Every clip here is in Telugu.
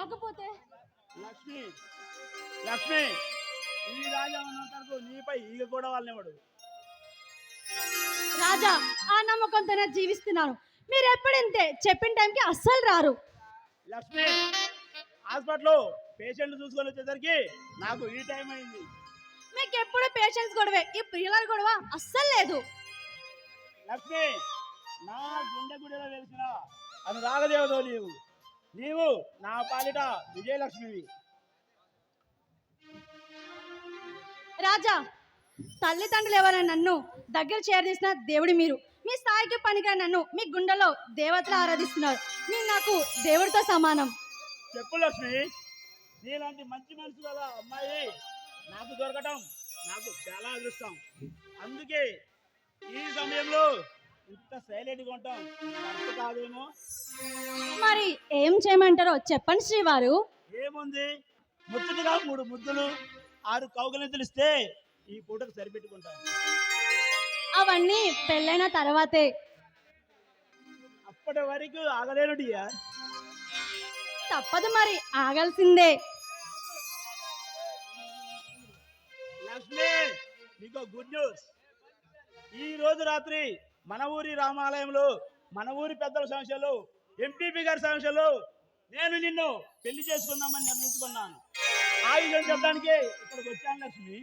కాకపోతే లక్ష్మి లక్ష్మి ఈ రాజా ఉన్నంతవరకు నీపై ఈగ కూడా వాళ్ళనివాడు రాజా ఆ నమ్మకంతోనే జీవిస్తున్నాను. మీరు ఎప్పుడు ఇంతే చెప్పిన టైంకి అస్సలు రారు. లక్ష్మి హాస్పిటల్లో పేషెంట్ చూసుకొని వచ్చేసరికి నాకు ఈ టైం అయింది. మీకు ఎప్పుడు పేషెన్స్ గొడవే ఈ పిల్లల గొడవ అస్సలు లేదు. లక్ష్మి నా గుండె గుడిలో వెలిసిన అనురాగదేవతో నీవు. నీవు నా పాలిట విజయలక్ష్మివి. రాజా తల్లిదండ్రులు ఎవరైనా నన్ను దగ్గర చేరదీసిన దేవుడి మీరు. మీ స్థాయికి పనిగా నన్ను మీ గుండెలో దేవతలు ఆరాధిస్తున్నారు. మీరు నాకు దేవుడితో సమానం. చెప్పు లక్ష్మి నీలాంటి మంచి మనసు గల అమ్మాయి నాకు దొరకటం నాకు చాలా అదృష్టం. అందుకే ఈ సమయంలో ఇంత సైలెంట్గా ఉంటాం. కాదేమో? మరి ఏం చేయమంటారో చెప్పండి శ్రీవారు. ఏముంది? ముచ్చటగా మూడు ముద్దులు ఆరు కౌగలింతలు ఇస్తే ఈ పూటకు సరిపెట్టుకుంటాం. అవన్నీ పెళ్ళైన తర్వాతే. అప్పటి వరకు ఆగలేను డియర్ తప్పదు మరి ఆగాల్సిందే. లక్ష్మి నీకు గుడ్ న్యూస్ ఈ రోజు రాత్రి మన ఊరి రామాలయంలో మన ఊరి పెద్దల సమస్యలు ఎంపీపీ గారి సమస్యలు నేను నిన్ను పెళ్ళి చేసుకుందామని నిర్ణయించుకున్నాను. ఆ విషయం చెప్పడానికి ఇక్కడికి వచ్చాను లక్ష్మి.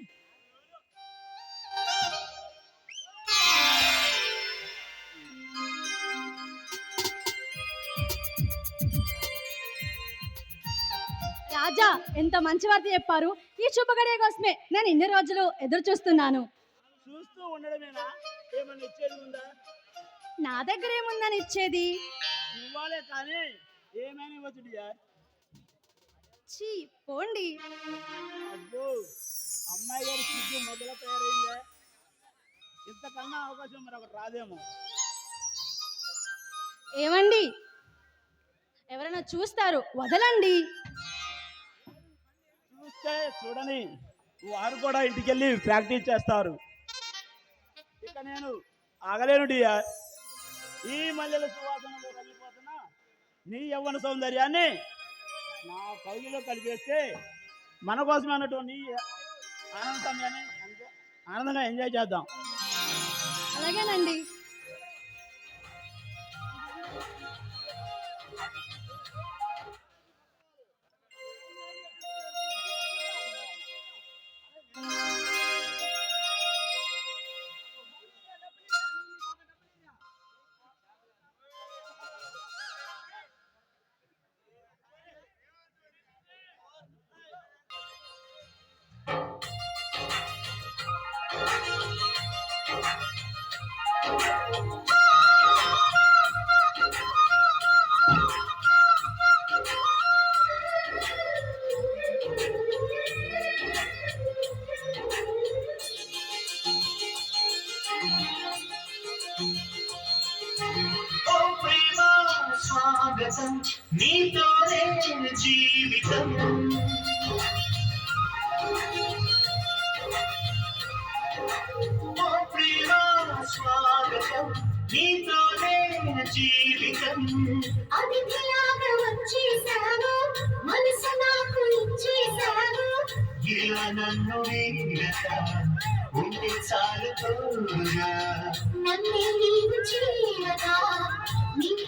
రాజా ఎంత మంచి వార్త చెప్పారు. ఈ శుభగడియ కోసమే నేను ఇన్ని రోజులు ఎదురు చూస్తున్నాను. చూస్తూ ఉండడమేనా? ఏమన్నా ఇచ్చేది ఉందా? నా దగ్గర ఏముందని ఇచ్చేది? ఇవ్వాలే కానీ ఏమైనా ఇవ్వచ్చు చీ పోండి. అబ్బో అమ్మాయి గారి సిగ్గు మొదల తయారైందే ఇంతకన్నా అవకాశం మరొకటి రాదేమో. ఏమండి? ఎవరైనా చూస్తారు వదలండి. చూస్తే చూడని వారు కూడా ఇంటికెళ్ళి ప్రాక్టీస్ చేస్తారు. ఇక నేను ఆగలేను డియర్ ఈ మల్లెల సువాసనలో నీ యవ్వన సౌందర్యాన్ని నా కౌగిలో కలిపేస్తే మన కోసం అన్నట్టు నీ ఆనంద సమయాన్ని ఆనందంగా ఎంజాయ్ చేద్దాం. అలాగేనండి. నీతోనే జీవితం. స్వాగతం. నీతోనే జీవితం. అతిథిలాగా వచ్చేసాను మనసు నాకు ఇచ్చేసాను ఇలా నన్ను ఉంటే చాలు నన్నే చేయగా నీకే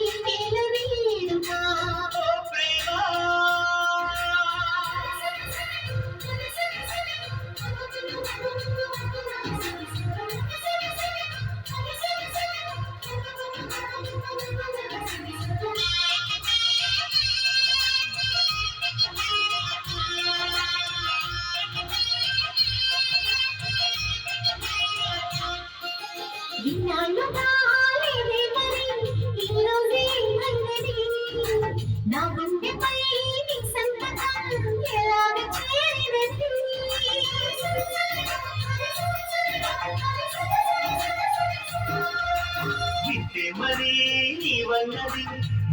మరి నీవన్నది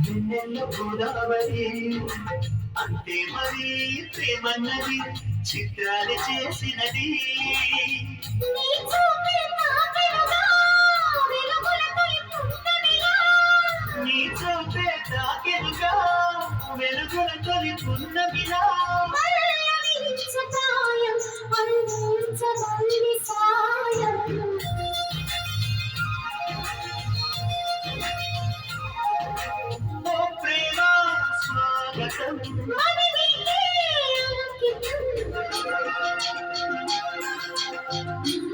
గుండెల్లో గోదావరి. అంతే మరి ప్రేమన్నది చిత్రాలు చేసినది. Yeah.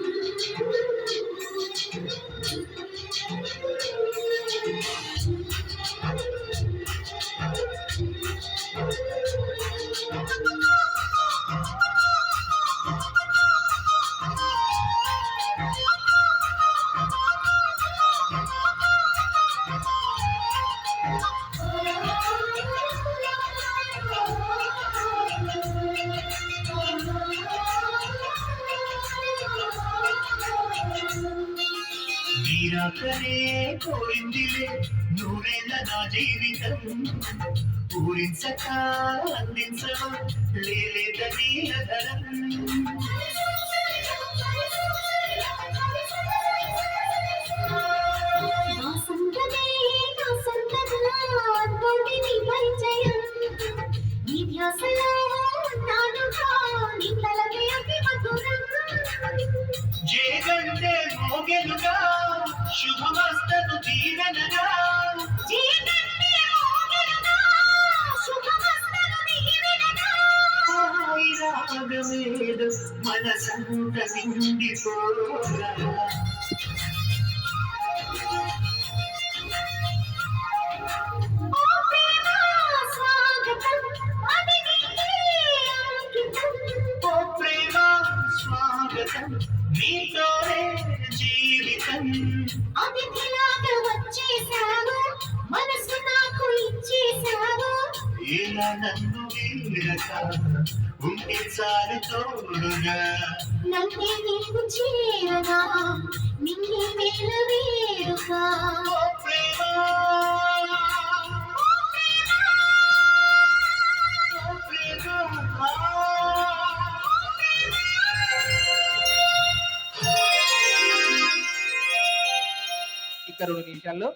నీరాకనే కోరిందిలే నూరేళ్ళ నా జీవితం? పూరించక అందించవ? లేలేత నీలధరం. సంతనే హాయి రాగమేదో మనసంత నిండిపోగా ఇలా నన్ను వీరక ఉంటే చాలు తోడుగా నన్నే నీకు చేరగా నిన్నే వేల వేరుగా రెండు నిమిషాల్లో